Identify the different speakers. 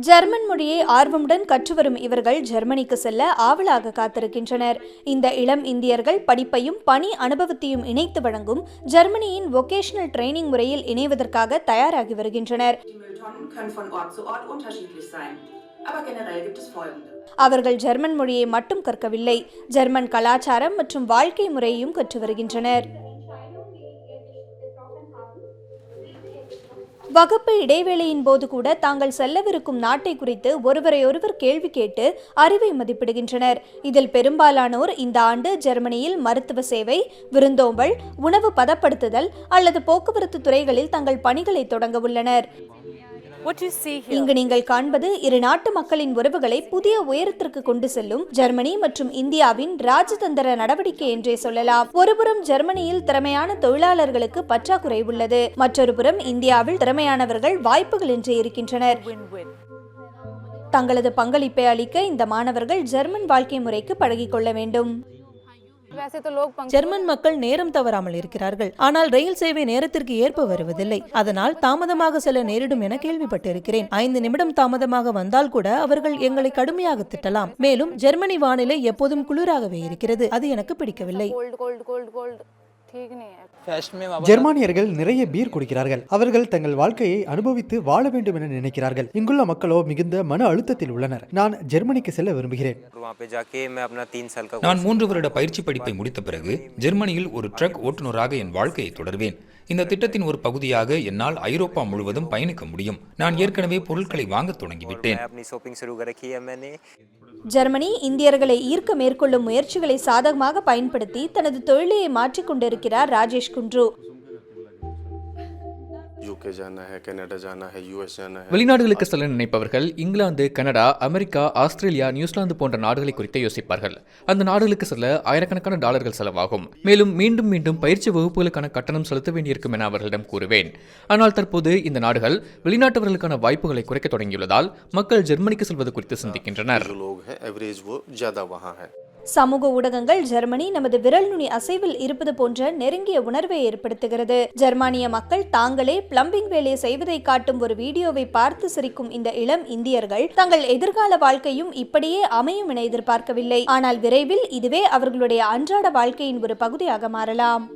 Speaker 1: German மொழியை ஆர்வமுடன் கற்றுவரும் இவர்கள் ஜெர்மனிக்கு செல்ல ஆவலாக காத்திருக்கின்றனர். இந்த இளம் இந்தியர்கள் படிப்பையும் பணி அனுபவத்தையும் இணைத்து வழங்கும் ஜெர்மனியின் வொகேஷனல் ட்ரைனிங் முறையில் இணைவதற்காக தயாராகி வருகின்றனர். அவர்கள் ஜெர்மன் மொழியை மட்டும் கற்கவில்லை. ஜெர்மன் கலாச்சாரம் மற்றும் வாழ்க்கை முறையையும் கற்று வருகின்றனர். வகுப்பு இடைவேளையின் போது கூட தாங்கள் செல்லவிருக்கும் நாட்டை குறித்து ஒருவரையொருவர் கேள்வி கேட்டு அறிவை மதிப்பிடுகின்றனர். இதில் பெரும்பாலானோர் இந்த ஆண்டு ஜெர்மனியில் மருத்துவ சேவை விருந்தோம்பல் உணவு பதப்படுத்துதல் அல்லது போக்குவரத்து துறைகளில் தங்கள் பணிகளை தொடங்க உள்ளனர். இங்கு நீங்கள் காண்பது இரு நாட்டு மக்களின் உறவுகளை புதிய உயரத்திற்கு கொண்டு செல்லும் ஜெர்மனி மற்றும் இந்தியாவின் ராஜதந்திர நடவடிக்கை என்றே சொல்லலாம். ஒருபுறம் ஜெர்மனியில் திறமையான தொழிலாளர்களுக்கு பற்றாக்குறை உள்ளது. மற்றொருபுறம் இந்தியாவில் திறமையானவர்கள் வாய்ப்புகள் என்று
Speaker 2: இருக்கின்றனர்.
Speaker 1: தங்களது பங்களிப்பை அளிக்க இந்த மாணவர்கள் ஜெர்மன் வாழ்க்கை முறைக்கு பழகிக்கொள்ள வேண்டும்.
Speaker 3: ஜெர்மன் மக்கள் நேரம் தவறாமல் இருக்கிறார்கள். ஆனால் ரயில் சேவை நேரத்திற்கு ஏற்ப வருவதில்லை. அதனால் தாமதமாக செல்ல நேரிடும் என கேள்விப்பட்டிருக்கிறேன். ஐந்து நிமிடம் தாமதமாக வந்தால் கூட அவர்கள் எங்களை கடுமையாக திட்டலாம். மேலும் ஜெர்மனி வானிலை எப்போதும் குளிராகவே இருக்கிறது. அது எனக்கு பிடிக்கவில்லை.
Speaker 4: ஜெர்மானியர்கள் நிறைய பீர் குடிக்கிறார்கள். அவர்கள் தங்கள் வாழ்க்கையை அனுபவித்து வாழ வேண்டும் என நினைக்கிறார்கள். இங்குள்ள மக்களோ மிகுந்த மன அழுத்தத்தில் உள்ளனர். நான் ஜெர்மனிக்கு செல்ல விரும்புகிறேன்.
Speaker 5: நான் மூன்று வருட பயிற்சி படிப்பை முடித்த பிறகு ஜெர்மனியில் ஒரு ட்ரக் ஓட்டுநராக என் வாழ்க்கையை தொடர்வேன். இந்த திட்டத்தின் ஒரு பகுதியாக என்னால் ஐரோப்பா முழுவதும் பயணிக்க முடியும். நான் ஏற்கனவே பொருட்களை வாங்க தொடங்கிவிட்டேன்.
Speaker 1: ஜெர்மனி இந்தியர்களை ஈர்க்க மேற்கொள்ளும் முயற்சிகளை சாதகமாக பயன்படுத்தி தனது தொழிலையை மாற்றிக் கொண்டிருக்கிறார் ராஜேஷ் குன்று.
Speaker 6: வெளிநாடுகளுக்கு செல்ல நினைப்பவர்கள் England Canada America Australia New Zealand போன்ற நாடுகளை குறித்து யோசிப்பார்கள். அந்த நாடுகளுக்கு செல்ல ஆயிரக்கணக்கான டாலர்கள் செலவாகும். மேலும் மீண்டும் மீண்டும் பயிற்சி வகுப்புகளுக்கான கட்டணம் செலுத்த வேண்டியிருக்கும் என அவர்களிடம் கூறுவேன். ஆனால் தற்போது இந்த நாடுகள் வெளிநாட்டவர்களுக்கான வாய்ப்புகளை குறைக்க தொடங்கியுள்ளதால் மக்கள் ஜெர்மனிக்கு செல்வது குறித்து சிந்திக்கின்றனர்.
Speaker 1: சமூக ஊடகங்கள் ஜெர்மனி நமது விரல் நுனி அசைவில் இருப்பது போன்ற நெருங்கிய உணர்வை ஏற்படுத்துகிறது. ஜெர்மானிய மக்கள் தாங்களே பிளம்பிங் வேலையை செய்வதை காட்டும் ஒரு வீடியோவை பார்த்து சிரிக்கும் இந்த இளம் இந்தியர்கள் தங்கள் எதிர்கால வாழ்க்கையும் இப்படியே அமையும் என எதிர்பார்க்கவில்லை. ஆனால் விரைவில் இதுவே அவர்களுடைய அன்றாட வாழ்க்கையின் ஒரு பகுதியாக மாறலாம்.